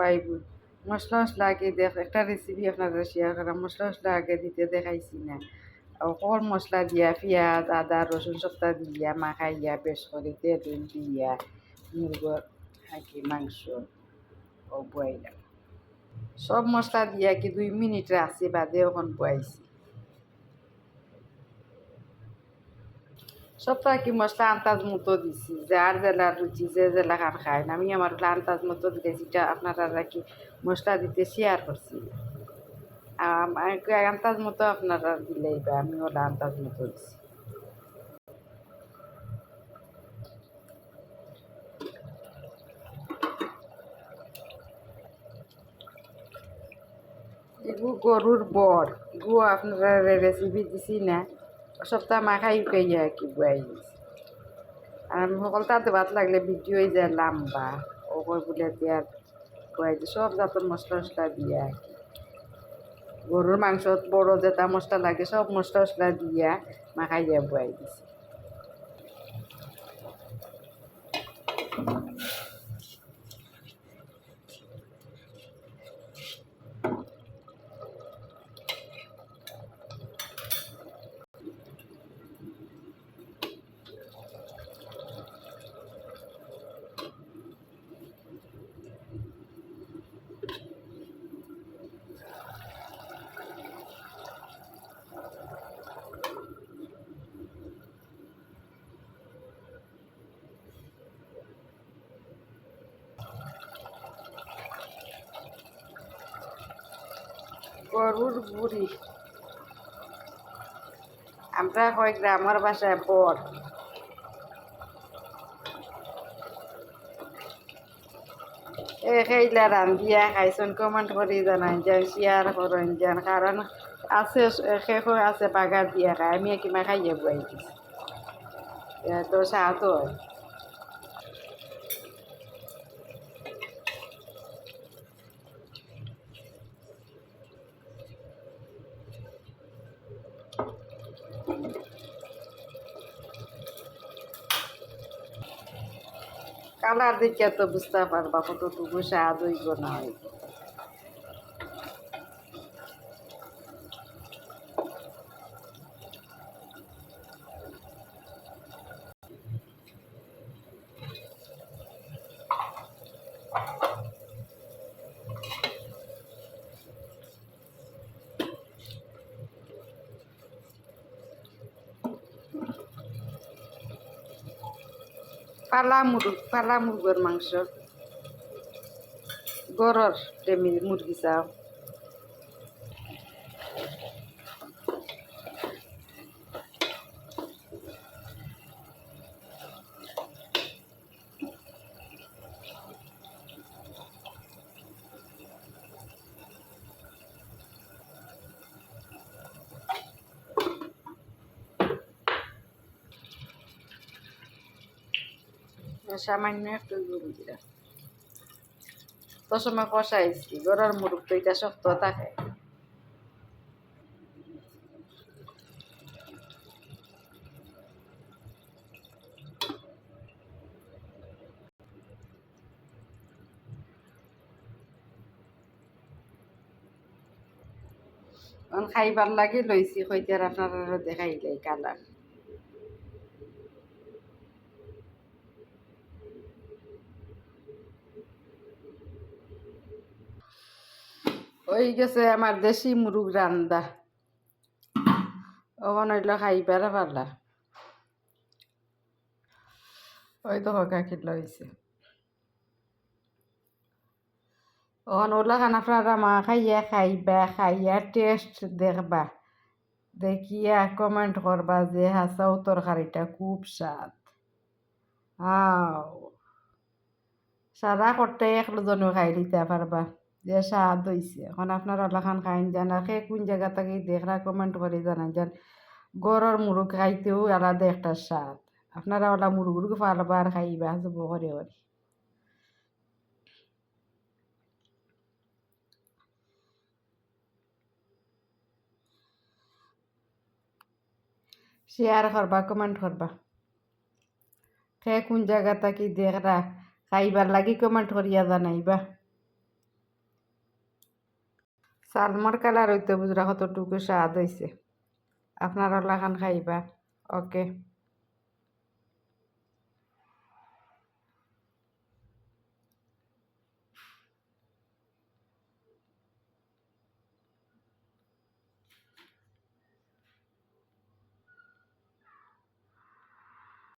বাইব মশলা মশলা আগে দেখ, একটা রেসিপি আপনারা শেয়ার করা মশলা মশলা আগে দিতে দেখাইছি না। অকল মশলা দিয়া, পিঁয়াজ, আদা, রসুন সবটা দিয়া, মাখাইয়া বেশ করে তেল দিয়া মুরগর আগে মাংস ও বয়াইলাম সব মশলা দিয়া কি দুই মিনিট রাখছি বাদে ওখান বয়াইছি সপ্তাহ কি মশলা আন্তাজ মতো দিছি। যার জেলার রুচি, যে জেলা খান খায় আমি আমার আন্তাজ মতো দিতেছি, এটা আপনারা কি মশলা দিতে শেয়ার করছি। আন্তাজ মতো আপনারা দিলেই বা আমি ওলা আন্তাজ মতো দিছি। গরুর বর। গু আপনারা রেসিপি দিছি না। সপ্তাহ মাখাই উকাইয়া কি বুয়াই আর সকল তাতে ভাত লাগলে ভিডিও যায় লাম্বা। ও কই বলে দিয়ার বুয়াই দিয়ে সব জাতের মশলা মশলা দিয়া। গরুর মাংসত বড় যেটা মশলা লাগে সব মশলা মশলা দিয়া। মাখাইয়া বুয়াই দিছি। গরুর বুড়ি। আমরা কয় গ্রামের ভাষায় বর। এ খাইলা রান্ধিয়া খাইছন কমেন্ট করে জানাই যান শেয়ার করেন যান কারণ আছে, শেষ আছে বাগার দিয়া খাই। আমি কিমা খাইয়ে বুয়াই দিছি। তো সাত হয়? কালার দেখিয়া তো বুঝতে পারবা কতটুকু স্বাদ হইব না হইব পালা মুরগ পালা মুরগর মাংস। গরর মুরগি চাও। সামান্য একটু গরু দিলাম। তো সময় এটা শক্ত থাকে। খাইবার লাগে লইছি হইতে আপনারা দেখাইলে কালার। ওই গেছে আমার দেশি মুরগ রান্দা। ওখান হইল খাইবার পারলা। ওই তো কাকি লইছে ওখান ওলা খান আপনারা মা খাইয়া খাইবা, খাইয়া টেস্ট দেখবা। দেখিয়া কমেন্ট করবা যে হাসাও তরকারিটা খুব স্বাদ। আও সারা করতে একজনও খাই দিতে পারবা। যে স্বাদ হয়েছে এখন আপনার ওলাখান খাইন জানা সে কোন জায়গা থেকে দেখরা কমেন্ট করে জানান যান। গরর মুরগ খাইতেও আলাদা একটা স্বাদ। আপনারা ওলা মুরগুরকে পারবা আর খাইবা যাব করে করে। শেয়ার করবা কমেন্ট করবা। সে কোন জায়গা থেকে দেখরা, খাইবার লাগি কমেন্ট করিয়া জানাইবা। সালমার কালার হইতে বুঝরা কতটুকু স্বাদ হয়েছে আপনার ওলা খাইবা। ওকে